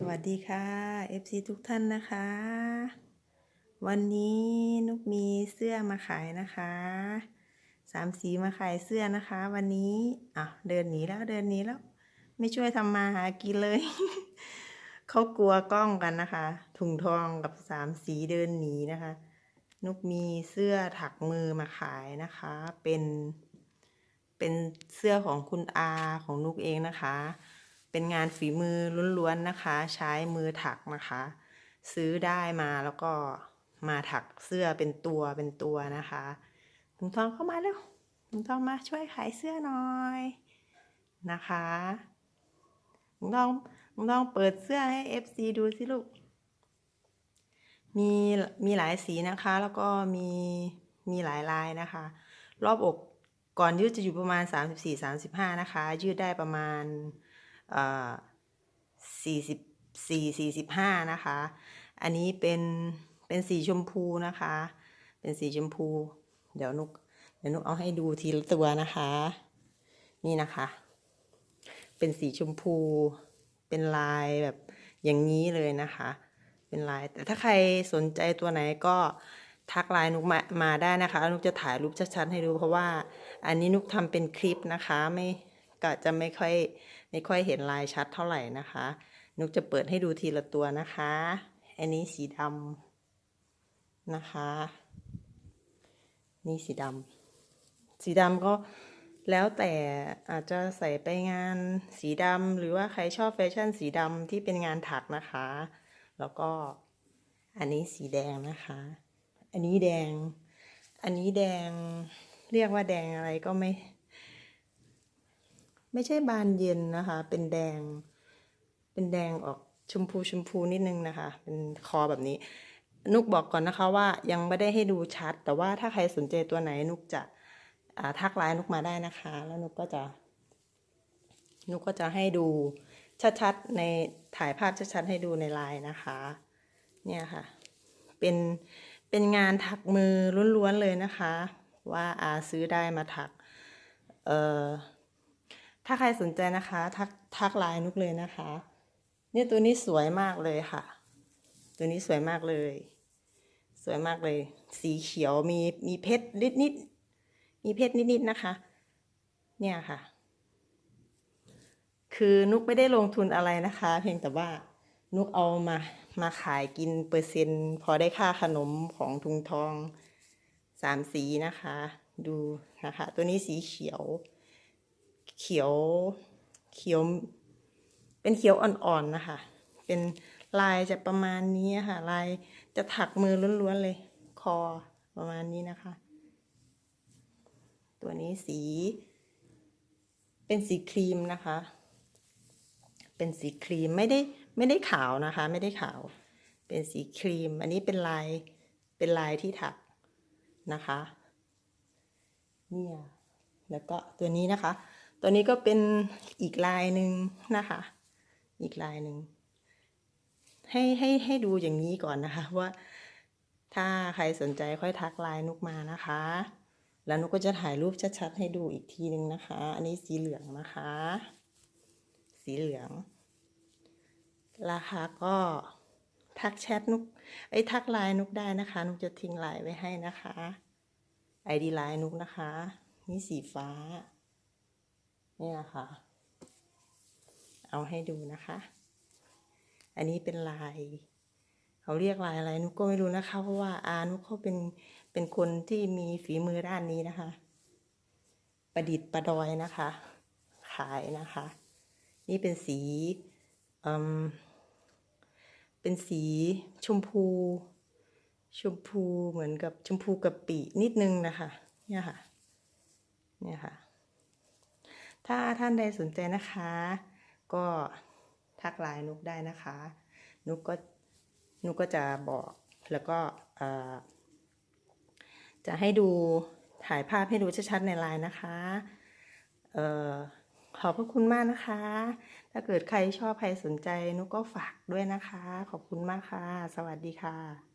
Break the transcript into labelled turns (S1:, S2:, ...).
S1: สวัสดีค่ะ FC ทุกท่านนะคะ วันนี้นุกมีเสื้อมาขายนะคะสามสีมาขายเสื้อนะคะ วันนี้อะเดินหนีแล้วเดินหนีแล้ว ไม่ช่วยทำมาหากินเลย เขากลัวกล้องกันนะคะ ถุงทองกับสามสีเดินหนีนะคะ นุกมีเสื้อถักมือมาขายนะคะ เป็น เป็นเสื้อของคุณอาของนุกเองนะคะ เป็นงานฝีมือล้วนๆนะคะ ใช้มือถักนะคะ ซื้อได้มาแล้วก็มาถักเสื้อเป็นตัวเป็นตัวนะคะลุงทองเข้ามาเร็วลุงทองมาช่วยขายเสื้อหน่อยนะคะลุงทองลุงทองเปิดเสื้อให้ FC ดูสิลูกมีมีหลายสีนะคะ แล้วก็มีมีหลายลายนะคะ รอบอกก่อนยืดจะอยู่ประมาณ 34-35 นะคะ ยืดได้ประมาณ สี่สิบสี่สี่สิบห้านะคะ อันนี้เป็นเป็นสีชมพูนะคะ เป็นสีชมพู เดี๋ยวนุกเดี๋ยวนุกเอาให้ดูทีละตัวนะคะ นี่นะคะ เป็นสีชมพู เป็นลายแบบอย่างนี้เลยนะคะ เป็นลาย แต่ถ้าใครสนใจตัวไหนก็ทักไลน์นุกมามาได้นะคะนุกจะถ่ายรูปชัดๆให้ดูเพราะว่า อันนี้นุกทำเป็นคลิปนะคะ ไม่ก็จะไม่ค่อย ไม่ค่อยเห็นลายชัดเท่าไหร่นะคะ นุกจะเปิดให้ดูทีละตัวนะคะ อันนี้สีดำนะคะ นี่สีดำสีดำก็แล้วแต่อาจจะใส่ไปงานสีดำหรือว่าใครชอบแฟชั่นสีดำที่เป็นงานถักนะคะ แล้วก็อันนี้สีแดงนะคะ อันนี้แดง อันนี้แดงเรียกว่าแดงอะไรก็ไม่ ไม่ใช่บานเย็นนะคะ เป็นแดง เป็นแดงออกชมพูชมพูนิดนึงนะคะ เป็นคอแบบนี้ นุกบอกก่อนนะคะว่ายังไม่ได้ให้ดูชัด แต่ว่าถ้าใครสนใจตัวไหนนุกจะทักไลน์นุกมาได้นะคะ แล้วนุกก็จะ นุกก็จะให้ดูชัดๆในถ่ายภาพชัดๆให้ดูในไลน์นะคะ เนี่ยค่ะ เป็นเป็นงานถักมือล้วนๆเลยนะคะ ว่าอาซื้อได้มาถัก เอ่อ ถ้าใครสนใจนะคะ ทักทักไลน์นุกเลยนะคะ เนี่ยตัวนี้สวยมากเลยค่ะ ตัวนี้สวยมากเลย สวยมากเลย สีเขียวมีมีเพชรนิดนิดมีเพชรนิดนิดนะคะ เนี่ยค่ะ คือนุกไม่ได้ลงทุนอะไรนะคะ เพียงแต่ว่านุกเอามามาขายกินเปอร์เซ็นต์พอได้ค่าขนมของทุงทองสามสีนะคะ ดูนะคะ ตัวนี้สีเขียว เขียวเขียว เป็นเขียวอ่อนๆนะคะ เป็นลายจะประมาณนี้ค่ะ ลายจะถักมือล้วนๆเลย คอประมาณนี้นะคะ ตัวนี้สี เป็นสีครีมนะคะ เป็นสีครีมไม่ได้ไม่ได้ขาวนะคะ ไม่ได้ขาว เป็นสีครีม อันนี้เป็นลายเป็นลายที่ถักนะคะ เนี่ย แล้วก็ตัวนี้นะคะ ตัวนี้ก็เป็นอีกลายหนึ่งนะคะ อีกลายหนึ่งให้ให้ให้ดูอย่างนี้ก่อนนะคะ ว่าถ้าใครสนใจค่อยทักไลน์นุกมานะคะ แล้วนุกก็จะถ่ายรูปชัดๆให้ดูอีกทีหนึ่งนะคะ อันนี้สีเหลืองนะคะ สีเหลือง ราคาก็ทักแชทนุกไอ้ทักไลน์นุกได้นะคะ นุกจะทิ้งไลน์ไว้ให้นะคะไอดีไลน์นุกนะคะ นี่สีฟ้า เนี่ยค่ะเอาให้ดูนะคะ อันนี้เป็นลายเขาเรียกลายอะไรนุกก็ไม่รู้นะคะ เพราะว่าอานุกเขาเป็นเป็นคนที่มีฝีมือด้านนี้นะคะ ประดิษฐ์ประดอยนะคะ ขายนะคะ นี่เป็นสีอืมเป็นสีชมพู ชมพูเหมือนกับชมพูกะปินิดนึงนะคะ เนี่ยค่ะ เนี่ยค่ะ ถ้าท่านใดสนใจนะคะ ก็ทักไลน์นุกได้นะคะ นุกก็นุกก็จะบอกแล้วก็จะให้ดูถ่ายภาพให้ดูชัดๆในไลน์นะคะออขอบพระคุณมากนะคะ ถ้าเกิดใครชอบใครสนใจนุกก็ฝากด้วยนะคะ ขอบคุณมากค่ะ สวัสดีค่ะ